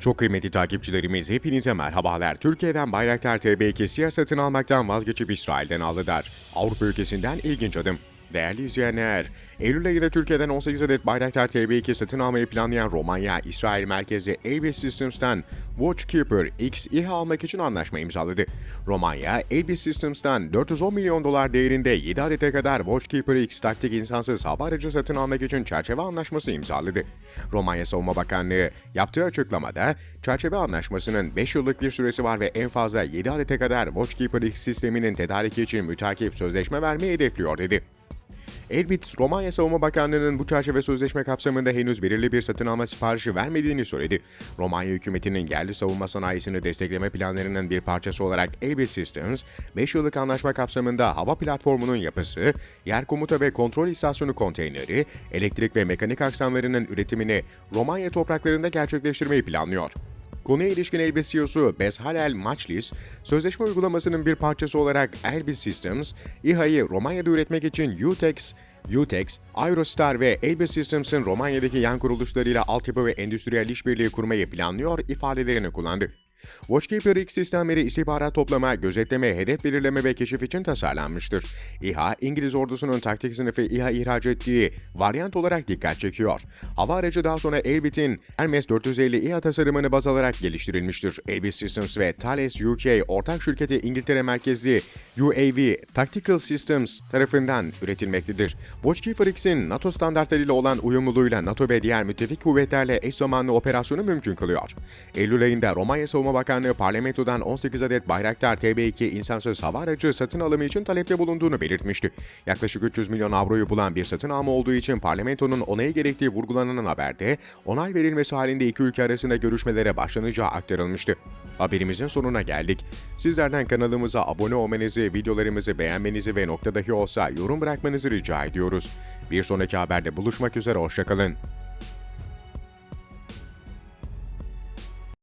Çok kıymetli takipçilerimiz hepinize merhabalar. Türkiye'den Bayraktar TB2 siyah almaktan vazgeçip İsrail'den aldılar. Avrupa ülkesinden ilginç adım. Değerli izleyenler, Eylül ayında Türkiye'den 18 adet Bayraktar TB2 satın almayı planlayan Romanya, İsrail merkezli Elbit Systems'tan Watchkeeper X İHA almak için anlaşma imzaladı. Romanya, Elbit Systems'tan 410 milyon dolar değerinde 7 adete kadar Watchkeeper X taktik insansız hava aracı satın almak için çerçeve anlaşması imzaladı. Romanya Savunma Bakanlığı yaptığı açıklamada, çerçeve anlaşmasının 5 yıllık bir süresi var ve en fazla 7 adete kadar Watchkeeper X sisteminin tedariki için mütakip sözleşme vermeyi hedefliyor dedi. Elbit, Romanya Savunma Bakanlığı'nın bu çerçeve sözleşme kapsamında henüz belirli bir satın alma siparişi vermediğini söyledi. Romanya hükümetinin yerli savunma sanayisini destekleme planlarının bir parçası olarak Elbit Systems, 5 yıllık anlaşma kapsamında hava platformunun yapısı, yer komuta ve kontrol istasyonu konteyneri, elektrik ve mekanik aksamlarının üretimini Romanya topraklarında gerçekleştirmeyi planlıyor. Konuya ilişkin Elbit CEO'su Bezhalel Maçlis, sözleşme uygulamasının bir parçası olarak Elbit Systems, İHA'yı Romanya'da üretmek için UTEX, UTEX, Eurostar ve Elbit Systems'ın Romanya'daki yan kuruluşlarıyla altyapı ve endüstriyel işbirliği kurmayı planlıyor ifadelerini kullandı. Watchkeeper X sistemleri istihbarat toplama, gözetleme, hedef belirleme ve keşif için tasarlanmıştır. İHA, İngiliz ordusunun taktik sınıfı İHA ihraç ettiği varyant olarak dikkat çekiyor. Hava aracı daha sonra Elbit'in Hermes 450 İHA tasarımını baz alarak geliştirilmiştir. Elbit Systems ve Thales UK ortak şirketi İngiltere merkezli UAV Tactical Systems tarafından üretilmektedir. Watchkeeper X'in NATO standartlarıyla olan uyumluluğuyla NATO ve diğer müttefik kuvvetlerle eş zamanlı operasyonu mümkün kılıyor. Eylül ayında Romanya Savunma Bakanlığı parlamentodan 18 adet Bayraktar TB2 insansız hava aracı satın alımı için talepte bulunduğunu belirtmişti. Yaklaşık 300 milyon avroyu bulan bir satın alma olduğu için parlamentonun onayı gerektiği vurgulanan haberde onay verilmesi halinde iki ülke arasında görüşmelere başlanacağı aktarılmıştı. Haberimizin sonuna geldik. Sizlerden kanalımıza abone olmanızı, videolarımızı beğenmenizi ve nokta dahi olsa yorum bırakmanızı rica ediyoruz. Bir sonraki haberde buluşmak üzere, hoşçakalın.